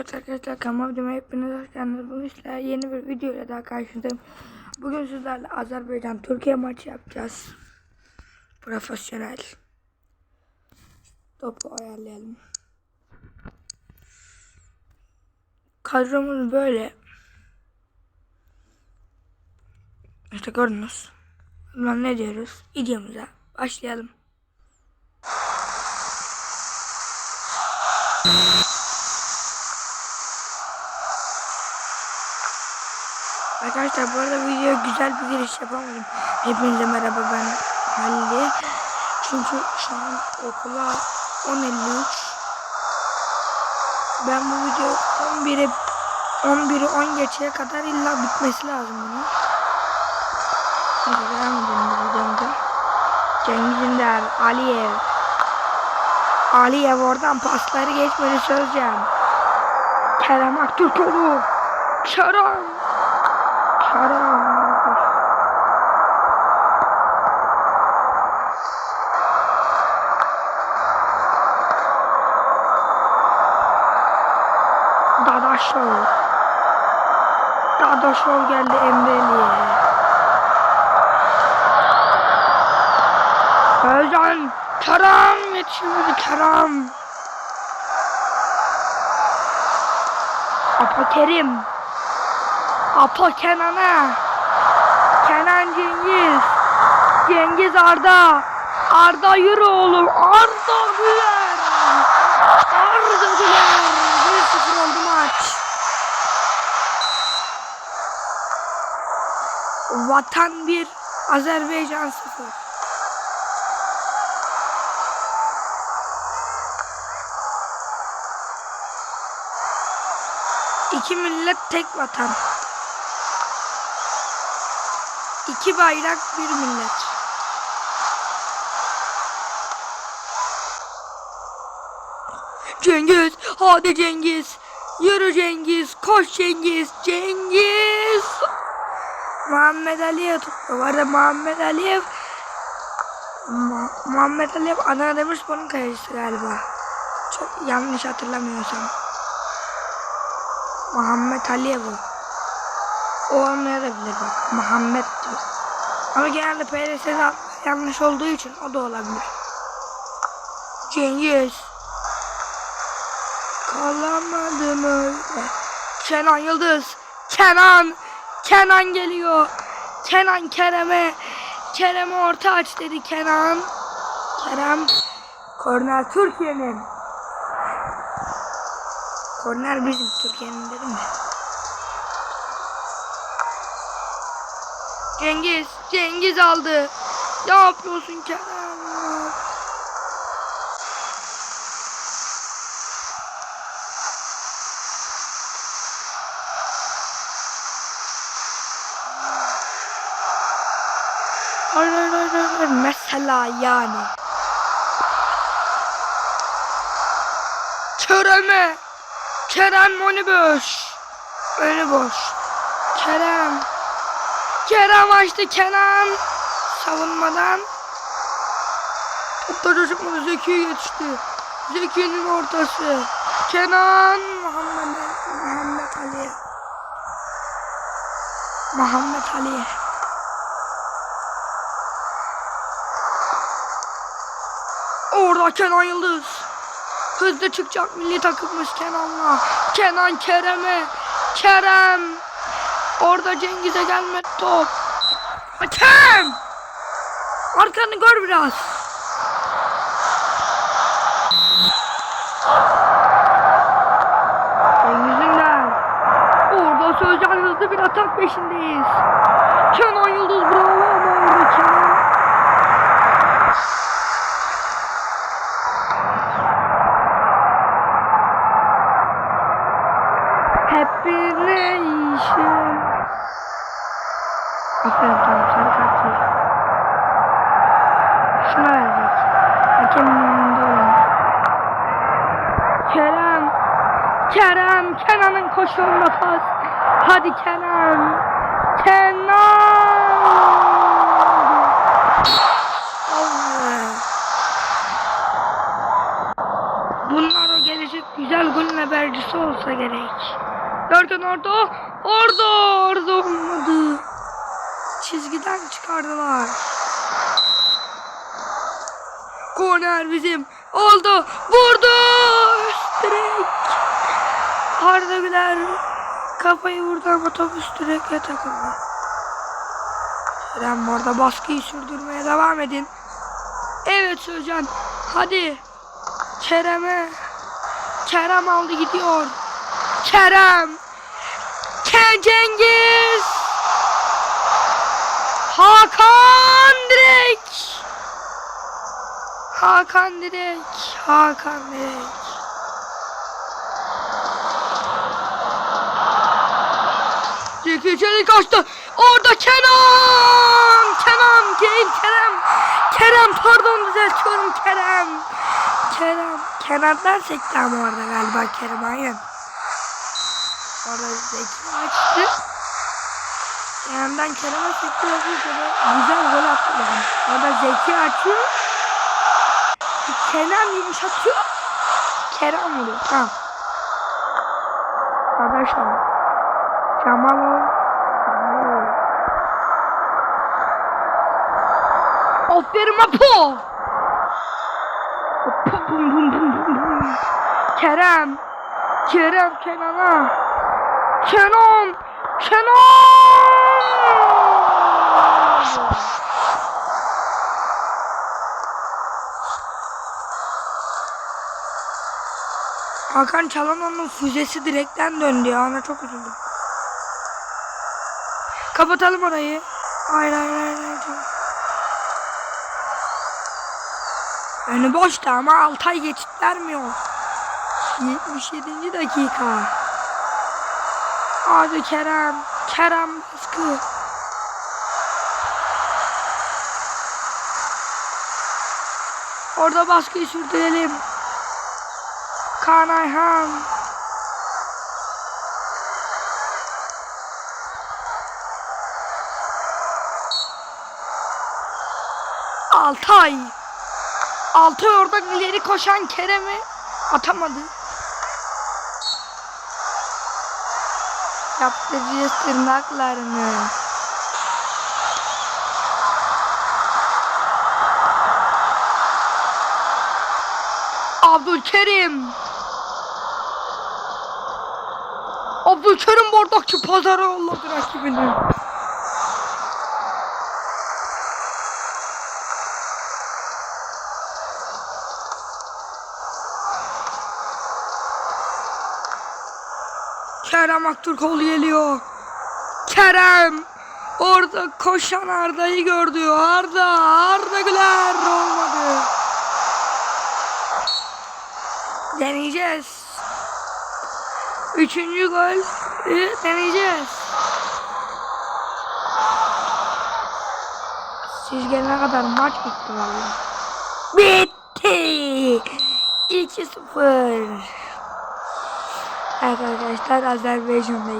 Evet arkadaşlar kanalıma videoma hepiniz hoş geldiniz. Bugün sizlerle yeni bir video ile daha karşınızdayım. Bugün sizlerle Azerbaycan Türkiye maçı yapacağız. Profesyonel. Topu ayarlayalım. Kadromuz böyle. İşte gördünüz. Ulan ne diyoruz? Videomuza başlayalım. Arkadaşlar bu arada video güzel bir giriş yapamadım. Hepinize merhaba ben Halil. Çünkü şu an okula 10.53. Ben bu video 11'e 11'i 10 geçeye kadar illa bitmesi lazım bunun. Neyse devam edelim bu videomuza. Cengiz Ünder, Aliyev. Aliyev oradan pasları geçmedi sözcem. Kerem Aktürkoğlu. Kerem. Kerem. Dadaşov. Dadaşov geldi Emre'liye. Özcan. Kerem yetişemedi Kerem. Apa Kerim. Apa Kenan'a. Kenan Cengiz. Cengiz Arda. Arda yürü oğlum. Arda Güler. Arda Güler. 1-0 oldu maç. Vatan 1. Azerbaycan 0. İki millet tek vatan. İki bayrak bir millet. Cengiz, hadi Cengiz. Yürü Cengiz, koş Cengiz, Cengiz. Muhammed Ali'ye tuttu. Bu arada Muhammed Aliyev Mu- Muhammed Aliyev Adana Demirspor'un kalecisi galiba. Çok yanlış hatırlamıyorsam. Muhammed Aliyev o. O olmayabilir bak. Muhammed diyor. Ama genelde PRS'de yanlış olduğu için o da olabilir. Cengiz. Kalamadım öyle. Kenan Yıldız. Kenan. Kenan geliyor. Kenan Kerem'e. Kerem'e orta aç dedi Kenan. Kerem. Korner Türkiye'nin. Korner bizim Türkiye'nin dedim mi? Cengiz. Cengiz aldı. Ne yapıyorsun Kerem? Hayır hayır hayır hayır. Mesela yani. Kerem'e. Kerem onu boş. Önü boş. Kerem. Kerem açtı Kenan. Savunmadan. Topta çıkmadı. Zeki yetişti. Zeki'nin ortası. Kenan. Muhammed, Muhammed Ali. Muhammed Ali. Orada Kenan Yıldız. Hızlı çıkacak milli takımımız Kenan'la. Kenan Kerem'e. Kerem. Orada Cengiz'e gelmedi top. Hakem. Arkanı gör biraz. Cengiz'inden. Orada Sözcan hızlı bir atak peşindeyiz. Kenan Yıldız bravo ama orada Kenan. Hepine işim. Aferin tamam sarı kart ver. Şuna verecek. Hakemin önünde olan. Kerem. Kerem. Koşuğunda pas. Hadi Kenan. Kenan. Bunlar o gelecek güzel. golün habercisi olsa gerek. Derken orada, orada, orada olmadı. Çizgiden çıkardılar. Korner bizim. Oldu. Vurdu. Üst direk. Arda Güler kafayı vurdu ama top üst direkle takıldı. Kerem orada baskıyı sürdürmeye devam edin. Evet Sözcan. Hadi. Kerem'e. Kerem aldı gidiyor. Kerem. Ke Cengiz. Hakan direk. Hakan direk. Hakan direk. Zeki Çelik açtı. Orada Kenan. Kenan değil Kerem. Kerem pardon düzeltiyorum Kerem. Kerem. Kenardan sekti ama orada galiba Kerem aynen. Orada Zeki açtı. Yandan Kerem'e sekti güzel gol attı yani. Orada Zeki açıyor. Kenan yumuşatıyor. Kerem vuruyor. Ha. Arkadaşlar. Cemal Cemal Aferin Apo. Bum bum bum bum bum bum. Kerem. Kerem Kenan'a. Kenan. Kenan. Hakan Çalhanoğlu'nun füzesi direkten döndü ya. Ona çok üzüldüm. Kapatalım orayı. Hayır hayır hayır. hayır. Önü boştu ama Altay geçit vermiyor. 77. dakika. Hadi Kerem. Kerem baskı. Orada baskıyı sürdürelim. Kaan Ayhan. Altay. Altay oradan ileri koşan Kerem'i atamadı. Yaptıracağız tırnaklarını. Abdülkerim. Abdülkerim bardakçı pazara yolladı rakibini. Kerem Aktürkoğlu geliyor. Kerem. Orada koşan Arda'yı gördü. Arda. Arda Güler olmadı. Deneyeceğiz. Üçüncü gol. e, Deneyeceğiz. Siz gelene kadar maç bitti vallahi. Bitti. 2-0. Evet arkadaşlar Azerbaycan'da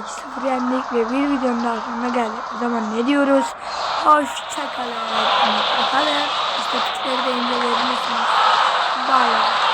2-0 yendik ve bir videonun daha sonuna geldik. O zaman ne diyoruz? Hoşçakalın. Bakalım. İstatistikleri de inceleyebilirsiniz. Bye.